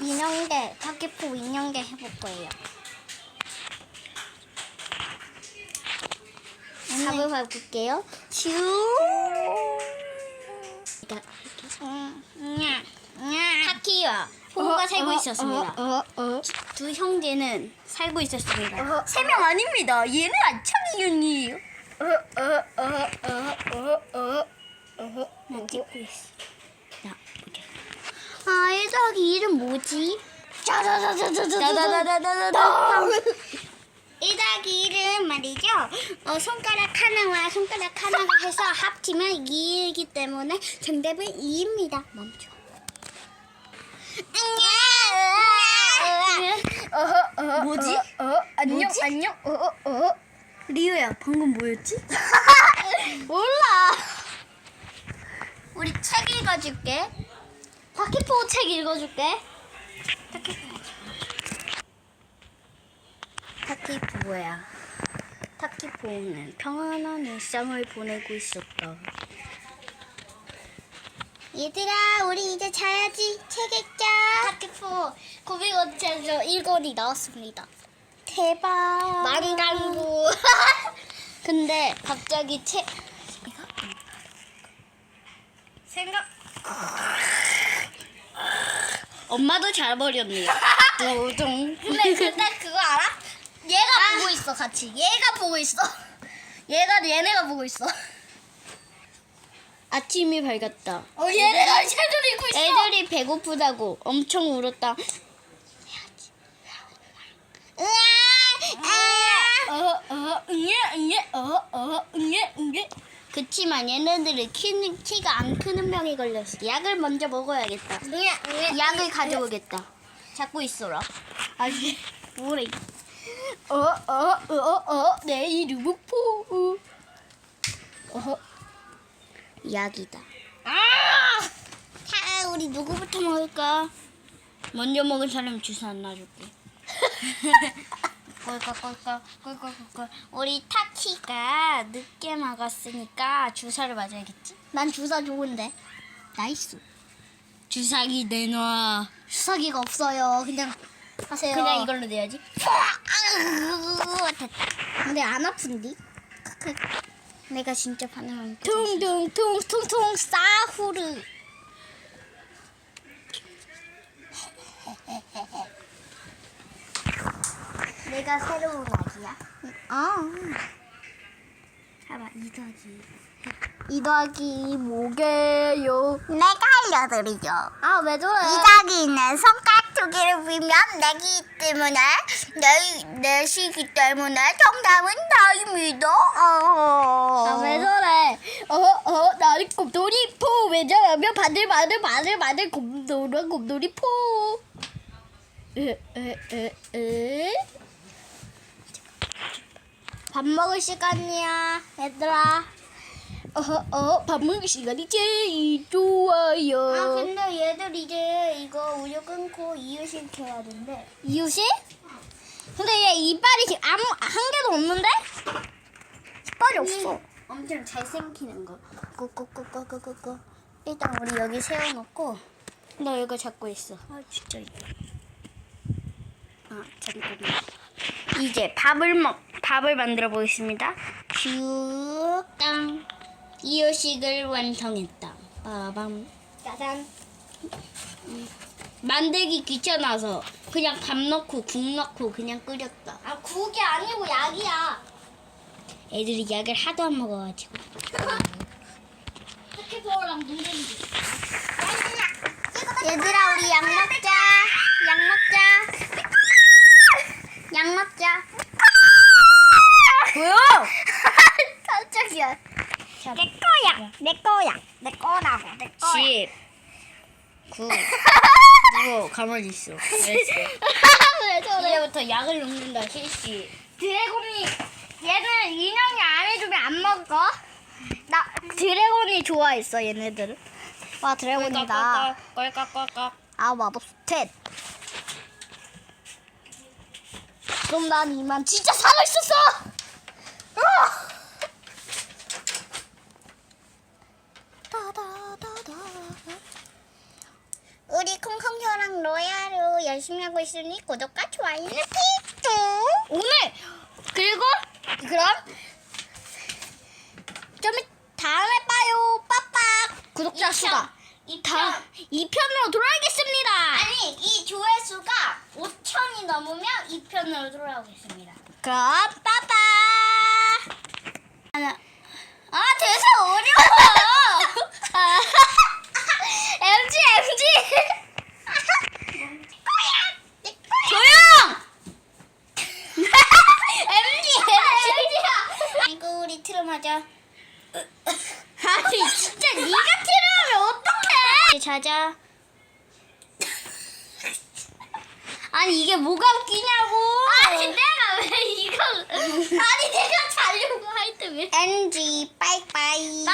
인형대, 타키포 인형대 해볼 거예요. 답을 냐, 냐. 타키와 포가 살고 있었습니다. 어, 어, 두 형제는 살고 있었습니다. 어. 세명 아닙니다. 얘는. 어, 어, 어, 어, 어, 어, 어. 난 찍고 있어. 아, 1 더하기 1은 뭐지? 짜자자자자자자자자자. 1 더하기 1은 말이죠. 어, 손가락 하나와 손가락 하나가 해서 합치면 2이기 때문에 정답은 2입니다. 멈춰. 어허, 뭐지? 어, 어, 안녕, 뭐지? 안녕. 어, 어, 어. 리우야, 방금 뭐였지? 몰라. 우리 책 읽어줄게. 바퀴포 책 읽어줄게. 타키포야. 타키포는 평안한 일상을 보내고 있었다. 얘들아, 우리 이제 자야지. 책 읽자. 타키포 900원짜리 1권이 나왔습니다. 대박. 마리랑구. 근데 갑자기 책 생각. 엄마도 잘 버렸네요. 두둥. 근데 근데 그거 알아? 얘가 보고 있어 같이. 얘가 보고 있어. 얘가 얘네가 보고 있어. 아침이 밝았다. 어, 얘네가 책을 읽고 있어. 애들이 배고프다고 엄청 울었다. 으아! 어, 어, 어, 어, 응예, 응예. 그치만 얘네들은 키는, 키가 안 크는 병이 걸렸어. 약을 먼저 먹어야겠다. 약을 가져오겠다. 잡고 있어라. 아니, 뭐래. 어, 어, 어, 어, 내 이름은 포. 어, 약이다. 아! 자, 우리 누구부터 먹을까? 먼저 먹은 사람 주사 안 놔줄게. 꼴깍꼴깍 우리 타 키가 늦게 막았으니까 주사를 맞아야겠지? 난 주사 좋은데. 나이스. 주사기 내놔. 주사기가 없어요. 그냥 하세요. 그냥 이걸로 내야지. 됐다. 근데 안 아픈디? 내가 진짜 반응한 거. 퉁퉁퉁 퉁퉁 싸후르. 내가 새로운 아기야. 어. 2 더하기 2 더하기 뭐게요? 내가 알려드리죠. 아, 왜 저래? 이자기 있는 손가락 두 개를 비면 내기 때문에 내, 내시기 때문에 정답은 다입니다. 아, 왜 어. 저래? 어, 어, 나는 곰돌이 포. 왜냐면 바늘, 바늘, 바늘, 바늘, 곰돌이, 곰돌이 포. 으, 으, 으, 으. 밥 먹을 시간이야, 얘들아. 어, 어, 밥 먹을 시간이 제일 좋아요. 아, 근데 얘들 이제 이거 우유 끊고 이유식 해야 된대. 이웃이? 근데 얘 이빨이 아무 한 개도 없는데? 이빨이 없어. 엄청 잘생기는 거. 꾸꾸꾸꾸꾸꾸꾸. 일단 우리 여기 세워놓고 너 이거 잡고 있어. 아 진짜 이거. 아 잠깐만. 이제 밥을 먹 밥을 만들어 보겠습니다. 슈땅 이유식을 완성했다. 빠밤. 짜잔. 만들기 귀찮아서 그냥 밥 넣고 국 넣고 그냥 끓였다. 아 국이 아니고 약이야. 애들이 약을 하도 안 먹어가지고. 스키퍼랑 눈쟁이. 얘들아 우리 약먹자. 약 먹자. 약 먹자. 뭐야? 깜짝이야. 내 거야. 내 거야. 내 거라고. 내 거야. 10 9 누구 가만히 있어. 알았어. 왜 저래? 이제부터 약을 먹는다 실시. 드래곤이 얘는 인형이 안 해주면 안 먹어. 나 드래곤이 좋아했어 얘네들은. 와 드래곤이다. 꼴깍꼴깍. 아 마법 스탯. 그럼 난 이만 진짜 살아 있었어. 우리 콩콩이랑 로야로 열심히 하고 있으니 구독과 좋아요는 필수. 오늘 그리고 그럼 좀 이- 다음에 봐요. 빠빠. 구독자 수가 이다 편. 2편으로 돌아가겠습니다. 아니 이 조회수가 5천이 넘으면 2편으로 돌아오겠습니다. 그럼 빠빠. 하나. 아 대사 어려워. 아, MG MG. 조용. MG MG야. 아이고 우리 트름 하자. 아니 진짜 네가 티르면 자자. 아니 이게 뭐가 웃기냐고. 아니 내가 왜 이걸? 아니 내가 자려고 할 때 왜? NG 빠이빠이.